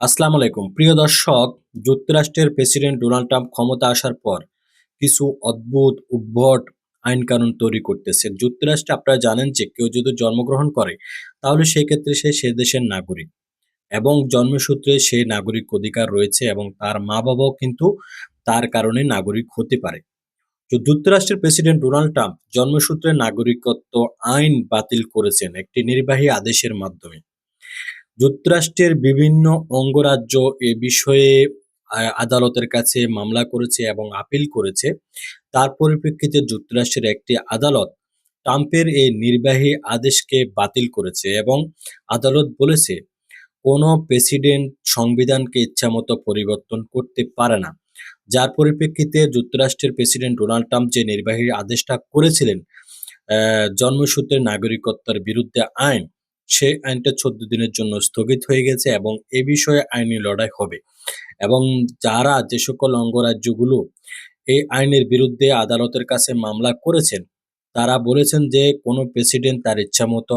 আসসালামু আলাইকুম। প্রিয় দর্শক, যুক্তরাষ্ট্রের প্রেসিডেন্ট ডোনাল্ড ট্রাম্প ক্ষমতা আসার পর কিছু অদ্ভুত, উদ্ভট আইন কানুন তৈরি করতেছে। যুক্তরাষ্ট্রে আপনারা জানেন যে কেউ যদি জন্মগ্রহণ করে, তাহলে সেই ক্ষেত্রে সে সে দেশের নাগরিক এবং জন্মসূত্রে সে নাগরিক অধিকার রয়েছে এবং তার মা বাবাও কিন্তু তার কারণে নাগরিক হতে পারে। তো যুক্তরাষ্ট্রের প্রেসিডেন্ট ডোনাল্ড ট্রাম্প জন্মসূত্রে নাগরিকত্ব আইন বাতিল করেছেন একটি নির্বাহী আদেশের মাধ্যমে। যুক্তরাষ্ট্রের বিভিন্ন অঙ্গরাজ্য এ বিষয়ে আদালতের কাছে মামলা করেছে এবং আপিল করেছে। তার পরিপ্রেক্ষিতে যুক্তরাষ্ট্রের একটি আদালত ট্রাম্পের এই নির্বাহী আদেশকে বাতিল করেছে এবং আদালত বলেছে, কোনো প্রেসিডেন্ট সংবিধানকে ইচ্ছামতো পরিবর্তন করতে পারে না। যার পরিপ্রেক্ষিতে যুক্তরাষ্ট্রের প্রেসিডেন্ট ডোনাল্ড ট্রাম্প যে নির্বাহী আদেশটা করেছিলেন জন্মসূত্রে নাগরিকত্বের বিরুদ্ধে আইন সেই আইনটা চোদ্দ দিনের জন্য স্থগিত হয়ে গেছে এবং এ বিষয়ে আইনি লড়াই হবে। এবং যারা যে সকল অঙ্গরাজ্যগুলো এই আইনের বিরুদ্ধে আদালতের কাছে মামলা করেছেন, তারা বলেছেন যে কোনো প্রেসিডেন্ট তার ইচ্ছামতো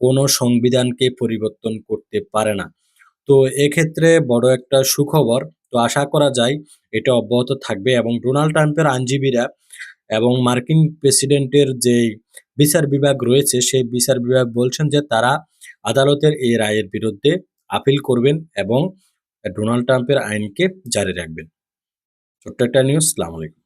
কোনো সংবিধানকে পরিবর্তন করতে পারে না। তো এক্ষেত্রে বড় একটা সুখবর, তো আশা করা যায় এটা অব্যাহত থাকবে এবং ডোনাল্ড ট্রাম্পের আইনজীবীরা এবং মার্কিন প্রেসিডেন্টের যে বিচার বিভাগ রয়েছে, সেই বিচার বিভাগ বলছেন যে তারা আদালতের এই রায়ের বিরুদ্ধে আপিল করবেন এবং ডোনাল্ড ট্রাম্পের আইনকে জারি রাখবেন। ছোট্ট একটা নিউজ আলাইকুম।